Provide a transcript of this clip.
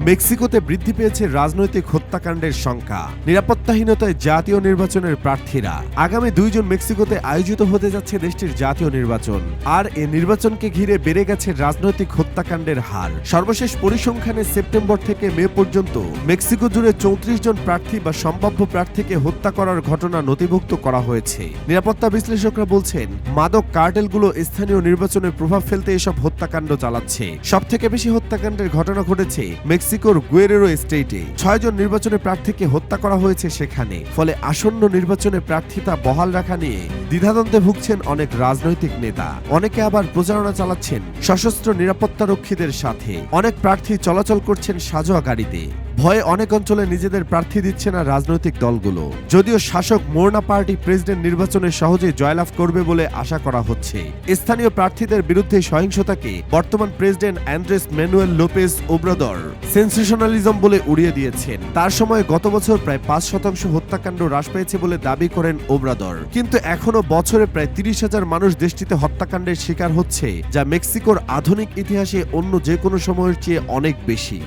মেক্সিকোতে বৃদ্ধি পেয়েছে রাজনৈতিক হত্যাকাণ্ডের সংখ্যা। নিরাপত্তাহীনতায় জাতীয় নির্বাচনের প্রার্থীরা। আগামী দুইজন মেক্সিকোতে আয়োজিত হতে যাচ্ছে দেশটির জাতীয় নির্বাচন। আর এ নির্বাচনকে ঘিরে বেড়ে গেছে রাজনৈতিক হত্যাকাণ্ডের হার। সর্বশেষ পরিসংখ্যানে সেপ্টেম্বর থেকে মে পর্যন্ত মেক্সিকো জুড়ে চৌত্রিশ জন প্রার্থী বা সম্ভাব্য প্রার্থীকে হত্যা করার ঘটনা নথিভুক্ত করা হয়েছে। নিরাপত্তা বিশ্লেষকরা বলছেন, মাদক কার্টেলগুলো স্থানীয় নির্বাচনে প্রভাব ফেলতে এসব হত্যাকাণ্ড চালাচ্ছে। সবথেকে বেশি হত্যাকাণ্ডের ঘটনা ঘটেছে মেক্সিকোর গুয়েরেরো স্টেটে ছয়জন নির্বাচনে প্রার্থীকে হত্যা করা হয়েছে সেখানে। ফলে আসন্ন নির্বাচনে প্রার্থিতা বহাল রাখা নিয়ে দ্বিধাদ্বন্দ্বে ভুগছেন অনেক রাজনৈতিক নেতা। অনেকে আবার প্রচারণা চালাচ্ছেন সশস্ত্র নিরাপত্তারক্ষীদের সাথে। অনেক প্রার্থী চলাচল করছেন সাজোয়া গাড়িতে। ভয়ে অনেক অঞ্চলে নিজেদের প্রার্থী দিচ্ছে না রাজনৈতিক দলগুলো। যদিও শাসক মোর্না পার্টি প্রেসিডেন্ট নির্বাচনে সহজে জয়লাভ করবে বলে আশা করা হচ্ছে। স্থানীয় প্রার্থীদের বিরুদ্ধে সহিংসতাকে বর্তমান president Andres Manuel Lopez Obrador sensationalism বলে উড়িয়ে দিয়েছেন। তার সময় গত বছর প্রায় পাঁচ শতাংশ হত্যাকাণ্ড হ্রাস পেয়েছে বলে দাবি করেন ওব্রাদর। কিন্তু এখনও বছরে প্রায় তিরিশ হাজার মানুষ দেশটিতে হত্যাকাণ্ডের শিকার হচ্ছে, যা মেক্সিকোর আধুনিক ইতিহাসে অন্য যে কোনো সময়ের চেয়ে অনেক বেশি।